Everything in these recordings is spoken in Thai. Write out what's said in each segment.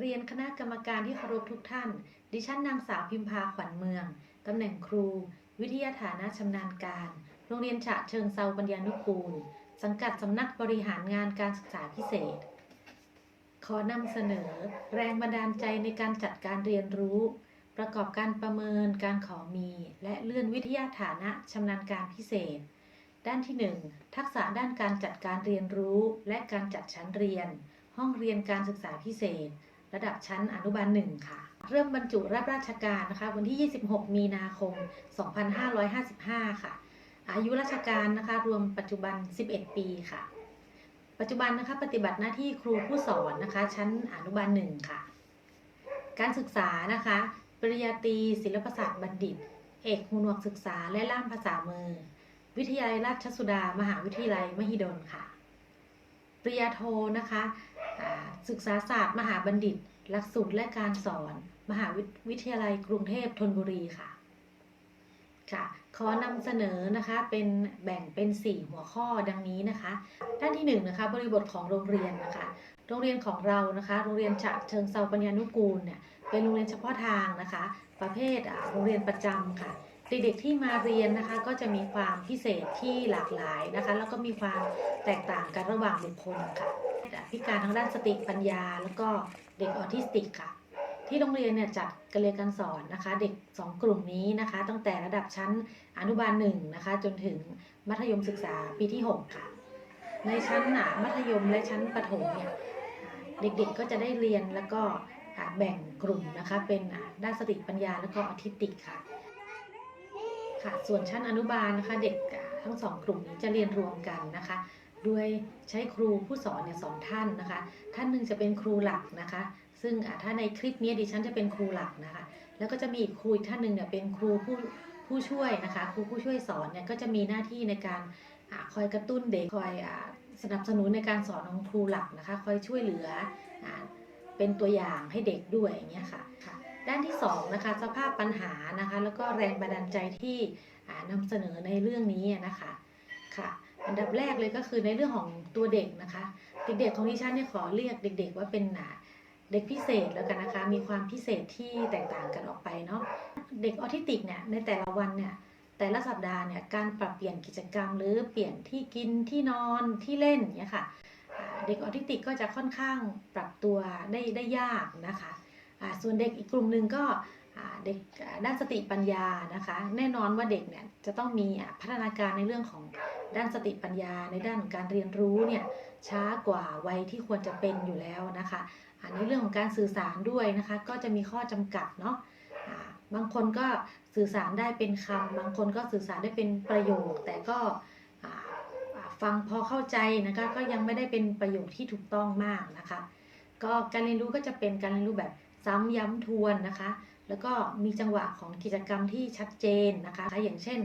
เรียนคณะกรรมการที่เคารพทุกท่าน ดิฉันนางสาวพิมพาขวัญเมือง ตำแหน่งครู วิทยาฐานะชำนาญการ โรงเรียนฉะเชิงเซาปัญญานุกูล สังกัดสำนักบริหารงานการศึกษาพิเศษ ขอนำเสนอ แรงบันดาลใจในการจัดการเรียนรู้ ประกอบการประเมินการขอมี และเลื่อนวิทยาฐานะชำนาญการพิเศษ ด้านที่ 1 ทักษะด้านการจัดการเรียนรู้ และการจัดชั้นเรียน ห้องเรียนการศึกษาพิเศษ ระดับชั้นอนุบาลหนึ่งค่ะ เริ่มบรรจุรับราชการนะคะ วันที่ 26 มีนาคม 2555 ค่ะ อายุราชการนะคะ รวมปัจจุบัน 11 ปีค่ะ ปัจจุบันนะคะ ปฏิบัติหน้าที่ครูผู้สอนนะคะ ชั้นอนุบาลหนึ่งค่ะ การศึกษานะคะ ปริญญาตรีศิลปศาสตร์บัณฑิต เอกหูหนวกศึกษาและล่ามภาษามือ วิทยาลัยราชสุดา มหาวิทยาลัยมหิดลค่ะ ปริญญาโทนะคะ ศึกษาศาสตร์ มหาบัณฑิต หลักสูตรและการสอน มหาวิทยาลัยกรุงเทพธนบุรีค่ะ ค่ะ ขอนำเสนอนะคะเป็นแบ่งเป็น 4 หัวข้อดังนี้นะคะ ด้านที่1นนะคะบริบทของโรงเรียนนะคะ โรงเรียนของเรานะคะ โรงเรียนฉะเชิงเซาปัญญานุกูลเนี่ยเป็นโรงเรียนเฉพาะทางนะคะ ประเภทโรงเรียนประจำค่ะเด็กๆที่มาเรียนนะคะก็จะมีความพิเศษที่หลากหลายนะคะ แล้วก็มีความแตกต่างกันระหว่างบุคคลค่ะ พิการทางด้านสติปัญญา แล้วก็เด็กออทิสติกค่ะ ที่โรงเรียนเนี่ยจัดการเรียนการสอนนะคะ เด็ก 2 กลุ่มนี้นะคะ ตั้งแต่ระดับชั้นอนุบาลหนึ่งนะคะ จนถึงมัธยมศึกษาปีที่ 6 ค่ะ ในชั้นมัธยมและชั้นประถมเนี่ยเด็กๆก็จะได้เรียนแล้วก็แบ่งกลุ่มนะคะ เป็นด้านสติปัญญา แล้วก็ออทิสติกค่ะค่ะ ส่วนชั้นอนุบาลนะคะ เด็กทั้งสองกลุ่มนี้จะเรียนรวมกันนะคะ โดยใช้ครูผู้สอนเนี่ยสองท่านนะคะ ท่านหนึ่งจะเป็นครูหลักนะคะ ซึ่งถ้าในคลิปนี้ดิฉันจะเป็นครูหลักนะคะ แล้วก็จะมีอีกครูอีกท่านหนึ่งเนี่ยเป็นครูผู้ผู้ช่วยนะคะ ครูผู้ช่วยสอนเนี่ยก็จะมีหน้าที่ในการอคอยกระตุ้นเด็กคอยอสนับสนุนในการสอนของครูหลักนะคะ คอยช่วยเหลืออเป็นตัวอย่างให้เด็กด้วยอย่างเงี้ยค่ะคะด้านที่สองนะคะสภาพปัญหานะคะ แล้วก็แรงบันดาลใจที่อ่านำเสนอในเรื่องนี้นะคะค่ะ อันดับแรกเลยก็คือในเรื่องของตัวเด็กนะคะ เด็กๆของดิฉันเนี่ยขอเรียกเด็ก ๆ ว่าเป็นอ่าเด็กพิเศษแล้วกันนะคะ มีความพิเศษที่แตกต่างกันออกไปเนาะเด็กออทิสติกเนี่ยในแต่ละวันเนี่ยแต่ละสัปดาห์เนี่ยการปรับเปลี่ยนกิจกรรม หรือเปลี่ยนที่กินที่นอนที่เล่นเนี่ยค่ะเด็กออทิสติกก็จะค่อนข้างปรับตัวได้ได้ยากนะคะส่วนเด็กอีกกลุ่มหนึ่งก็ เด็กด้านสติปัญญานะคะ แน่นอนว่าเด็กเนี่ยจะต้องมีอ่าพัฒนาการในเรื่องของด้านสติปัญญาในด้านของการเรียนรู้เนี่ยช้ากว่าวัยที่ควรจะเป็นอยู่แล้วนะคะอ่าในเรื่องของการสื่อสารด้วยนะคะ ก็จะมีข้อจำกัดเนาะบางคนก็สื่อสารได้เป็นคำบางคนก็สื่อสารได้เป็นประโยค แต่ก็ฟังพอเข้าใจนะคะก็ยังไม่ได้เป็นประโยคที่ถูกต้องมากนะคะ ก็การเรียนรู้ก็จะเป็นการเรียนรู้แบบซ้ำย้ำทวนนะคะ แล้วก็มีจังหวะของกิจกรรมที่ชัดเจนนะคะอย่างเช่น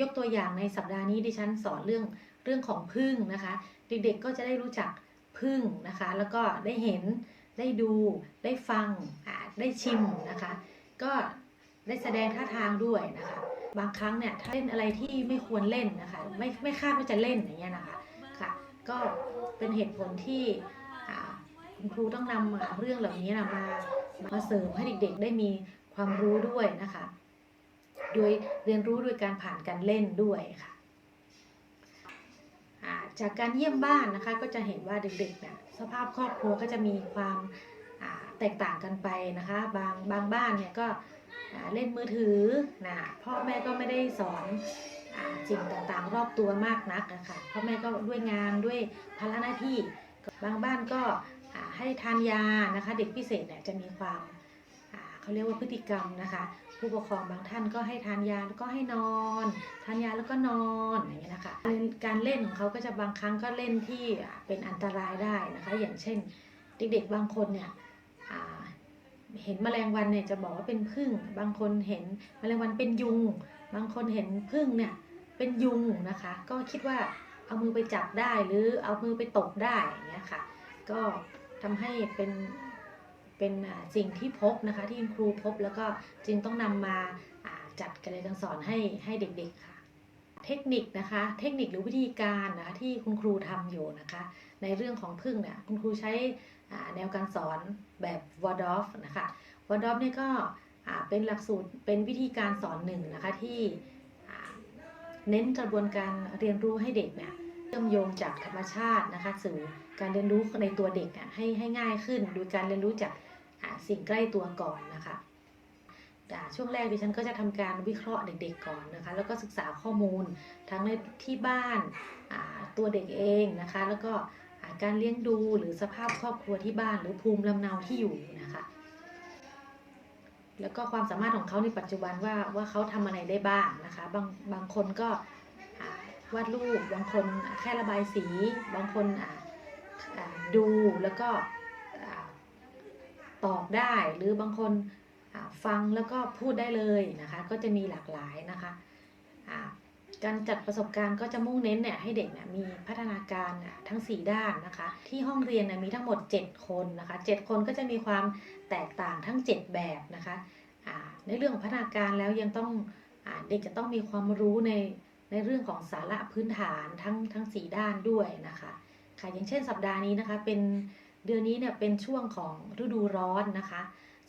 ยกตัวอย่างในสัปดาห์นี้ดิฉันสอนเรื่องเรื่องของพึ่งนะคะ เด็กๆก็จะได้รู้จักพึ่งนะคะ แล้วก็ได้เห็นได้ดูได้ฟังได้ชิมนะคะ ก็ได้แสดงท่าทางด้วยนะคะ บางครั้งเนี่ยถ้าเล่นอะไรที่ไม่ควรเล่นนะคะ ไม่ไม่คาดว่าจะเล่นอย่างเงี้ยนะคะค่ะ ก็เป็นเหตุผลที่คุณครูต้องนำอ่าเรื่องเหล่านี้นะมามาเสริมให้เด็กๆ ได้มี ความรู้ด้วยนะคะ โดยเรียนรู้โดยการผ่านการเล่นด้วยค่ะจากการเยี่ยมบ้านนะคะก็จะเห็นว่าเด็กๆเนี่ยสภาพครอบครัวก็จะมีความแตกต่างกันไปนะคะ บางบางบ้านเนี่ยก็เล่นมือถือนะพ่อแม่ก็ไม่ได้สอนอสิ่งต่างๆ รอบตัวมากนักนะคะพ่อแม่ก็ด้วยงานด้วยภาระหน้าที่ บางบ้านก็ให้ทานยานะคะ เด็กพิเศษเนี่ยจะมีความ เขาเรียกว่าพฤติกรรมนะคะ ผู้ปกครองบางท่านก็ให้ทานยาแล้วก็ให้นอน ทานยาแล้วก็นอนอย่างเงี้ยนะคะการเล่นของเขาก็จะบางครั้งก็เล่นที่เป็นอันตรายได้นะคะ อย่างเช่น เด็กๆบางคนเนี่ยเห็นแมลงวันเนี่ยจะบอกว่าเป็นผึ้งบางคนเห็นแมลงวันเป็นยุง บางคนเห็นผึ้งเนี่ยเป็นยุงนะคะ ก็คิดว่าเอามือไปจับได้หรือเอามือไปตบได้อย่างเงี้ยค่ะ ก็ทำให้เป็น เป็นสิ่งที่พบนะคะที่คุณครูพบแล้วก็จึงต้องนำมาอ่าจัดการเรียนการสอนให้ให้เด็กๆค่ะ เทคนิคนะคะเทคนิคหรือวิธีการนะคะที่คุณครูทำอยู่นะคะ ในเรื่องของพึ่งเนี่ยคุณครูใช้แนวการสอนแบบวอร์ดอฟนะคะวอร์ดอฟเนี่ยก็เป็นหลักสูตรเป็นวิธีการสอนหนึ่งนะคะที่เน้นกระบวนการเรียนรู้ให้เด็กเนี่ยเชื่อมโยงจากธรรมชาตินะคะสู่การเรียนรู้ในตัวเด็กเนี่ยให้ให้ง่ายขึ้น โดยการเรียนรู้จาก สิ่งใกล้ตัวก่อนนะคะช่วงแรกดิฉันก็จะทำการวิเคราะห์เด็กๆก่อนนะคะ แล้วก็ศึกษาข้อมูลทั้งในที่บ้านตัวเด็กเองนะคะ แล้วก็การเลี้ยงดูหรือสภาพครอบครัวที่บ้านหรือภูมิลำเนาที่อยู่นะคะ แล้วก็ความสามารถของเขาในปัจจุบันว่าว่าเขาทำอะไรได้บ้างนะคะ บางบางคนก็วาดรูปบางคนแค่ระบายสี บางคนดูแล้วก็ ตอบได้ หรือบางคนฟังแล้วก็พูดได้เลยนะคะ ก็จะมีหลากหลายนะคะการจัดประสบการณ์ก็จะมุ่งเน้นเนี่ยให้เด็กเนี่ยมีพัฒนาการทั้ง 4 ด้านนะคะ ที่ห้องเรียนเนี่ยมีทั้งหมด 7 คนนะคะ 7 คนก็จะมีความแตกต่างทั้ง 7 แบบนะคะในเรื่องของพัฒนาการแล้วยังต้องอเด็กจะต้องมีความรู้ในในเรื่องของสาระพื้นฐานทั้งทั้ง 4 ด้านด้วยนะคะค่ะอย่างเช่นสัปดาห์นี้นะคะเป็น เดือนนี้เนี่ยเป็นช่วงของฤดูร้อนนะคะ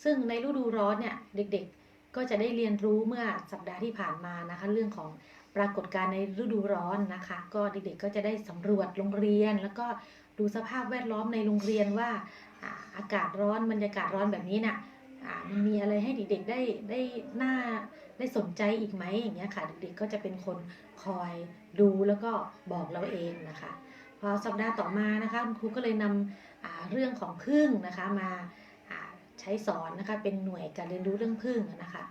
ซึ่งในฤดูร้อนเนี่ยเด็กๆก็จะได้เรียนรู้เมื่อสัปดาห์ที่ผ่านมานะคะ เรื่องของปรากฏการณ์ในฤดูร้อนนะคะ ก็เด็กๆก็จะได้สำรวจโรงเรียน แล้วก็ดูสภาพแวดล้อมในโรงเรียนว่าอากาศร้อนบรรยากาศร้อนแบบนี้น่ะอ่ามันมีอะไรให้เด็กๆได้ได้หน่าได้สนใจอีกไหมอย่างเงี้ยค่ะ เด็กๆก็จะเป็นคนคอยดูแล้วก็บอกเราเองนะคะ พอสัปดาห์ต่อมานะคะคุณครูก็เลยนำเรื่องของพึ่งนะคะมาใช้สอนนะคะเป็นหน่วยการเรียนรู้เรื่องพึ่งนะคะ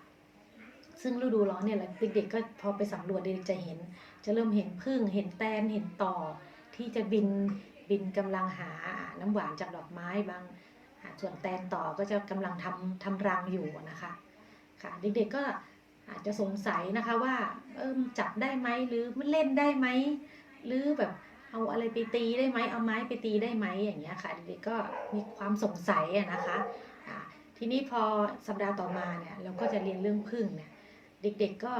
ซึ่งฤดูร้อนเนี่ยเด็กๆก็พอไปสำรวจเด็กๆจะเห็น จะเริ่มเห็นพึ่ง เห็นแตนเห็นต่อ ที่จะบินบินกำลังหาน้ำหวานจากดอกไม้บางส่วนแตนต่อก็จะกำลังทำทำรังอยู่นะคะค่ะเด็กๆก็อาจจะสงสัยนะคะว่าเออจับได้ไหมหรือมันเล่นได้ไหมหรือแบบ เอาอะไรไปตีได้ไหมเอาไม้ไปตีได้ไหมอย่างเงี้ยค่ะเด็กๆก็มีความสงสัยอะนะคะทีนี้พอสัปดาห์ต่อมาเนี่ยเราก็จะเรียนเรื่องพึ่งเนี่ยเด็กๆก็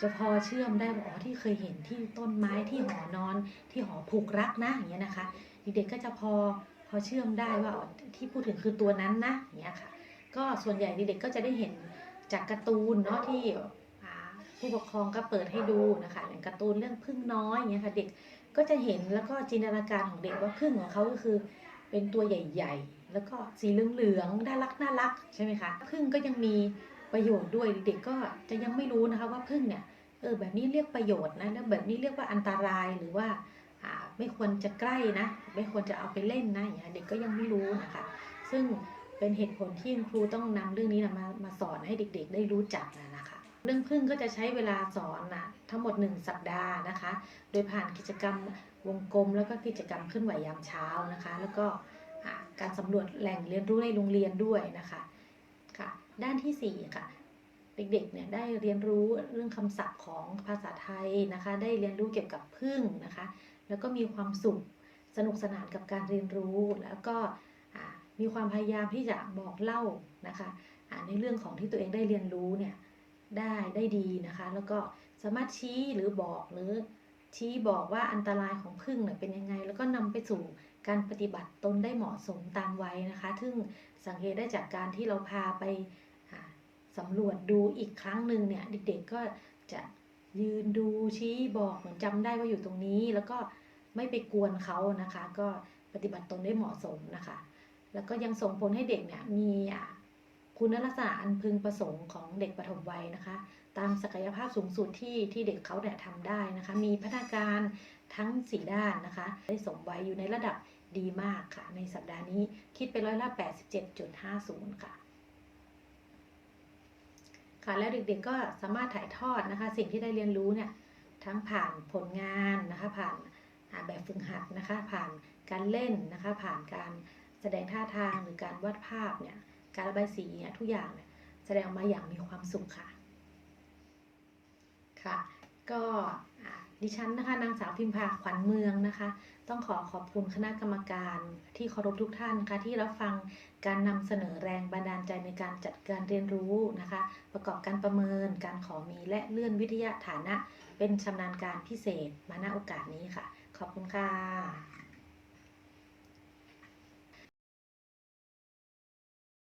จะพอเชื่อมได้ว่าอ๋อที่เคยเห็นที่ต้นไม้ที่หอนอนที่หอผูกรักนะอย่างเงี้ยนะคะ เด็กๆก็จะพอพอเชื่อมได้ว่าอ๋อที่พูดถึงคือตัวนั้นนะอย่างเงี้ยค่ะ ก็ส่วนใหญ่เด็กๆก็จะได้เห็นจากการ์ตูนเนาะที่ผู้ปกครองก็เปิดให้ดูนะคะอย่างการ์ตูนเรื่องพึ่งน้อยอย่างเงี้ยค่ะเด็ก ก็จะเห็นแล้วก็จินตนาการของเด็กว่าพึ่งของเขาก็คือ เป็นตัวใหญ่ ๆ แล้วก็สีเหลืองๆน่ารักน่ารักใช่ไหมคะพึ่งก็ยังมีประโยชน์ด้วยเด็กก็จะยังไม่รู้นะคะว่าพึ่งเนี่ยเออแบบนี้เรียกประโยชน์นะแล้วแบบนี้เรียกว่าอันตรายหรือว่าไม่ควรจะใกล้นะ ไม่ควรจะเอาไปเล่นนะอย่างเงี้ยเด็กก็ยังไม่รู้นะคะ ซึ่งเป็นเหตุผลที่คุณครูต้องนำเรื่องนี้นะมามาสอนให้เด็กๆ ได้รู้จักนะคะ เรื่องพึ่งก็จะใช้เวลาสอนนะทั้งหมด 1 สัปดาห์นะคะ โดยผ่านกิจกรรมวงกลม แล้วก็กิจกรรมเคลื่อนไหวยามเช้านะคะ แล้วก็การสำรวจแหล่งเรียนรู้ในโรงเรียนด้วยนะคะค่ะด้านที่สี่ค่ะเด็กๆเนี่ยได้เรียนรู้เรื่องคำศัพท์ของภาษาไทยนะคะ ได้เรียนรู้เกี่ยวกับพึ่งนะคะ แล้วก็มีความสุขสนุกสนานกับการเรียนรู้ แล้วก็มีความพยายามที่จะบอกเล่านะคะในเรื่องของที่ตัวเองได้เรียนรู้เนี่ย ได้ได้ดีนะคะ แล้วก็สามารถชี้หรือบอกหรือชี้บอกว่าอันตรายของพึ่งเนี่ยเป็นยังไง แล้วก็นำไปสู่การปฏิบัติตนได้เหมาะสมตามวัยนะคะ ซึ่งสังเกตได้จากการที่เราพาไปสำรวจดูอีกครั้งหนึ่งเนี่ยเด็กๆก็จะยืนดูชี้บอกเหมือนจำได้ว่าอยู่ตรงนี้ แล้วก็ไม่ไปกวนเขานะคะ ก็ปฏิบัติตนได้เหมาะสมนะคะ แล้วก็ยังส่งผลให้เด็กเนี่ยมีอะ คุณลักษณะอันพึงประสงค์ของเด็กปฐมวัยนะคะ ตามศักยภาพสูงสุดที่ที่เด็กเขาเนี่ยทำได้นะคะ มีพัฒนาการทั้ง 4 ด้านนะคะ ได้สมไวัยอยู่ในระดับดีมากค่ะ ในสัปดาห์นี้คิดเป็นร้อยละ 87.50 ค่ะค่ะแล้วเด็กๆก็สามารถถ่ายทอดนะคะ สิ่งที่ได้เรียนรู้เนี่ยทั้งผ่านผลงานนะคะ ผ่านแบบฝึกหัดนะคะ ผ่านการเล่นนะคะ ผ่านการแสดงท่าทางหรือการวาดภาพเนี่ย การระบายสีเนี่ยทุกอย่างเนี่ยแสดงออกมาอย่างมีความสุขค่ะ ค่ะ ก็ดิฉันนะคะนางสาวพิมพาขวัญเมืองนะคะ ต้องขอขอบคุณคณะกรรมการที่เคารพทุกท่านนะคะที่รับฟังการนำเสนอแรงบันดาลใจในการจัดการเรียนรู้นะคะ ประกอบการประเมินการขอมีและเลื่อนวิทยาฐานะ เป็นชำนาญการพิเศษมาณโอกาสนี้ค่ะ ขอบคุณค่ะ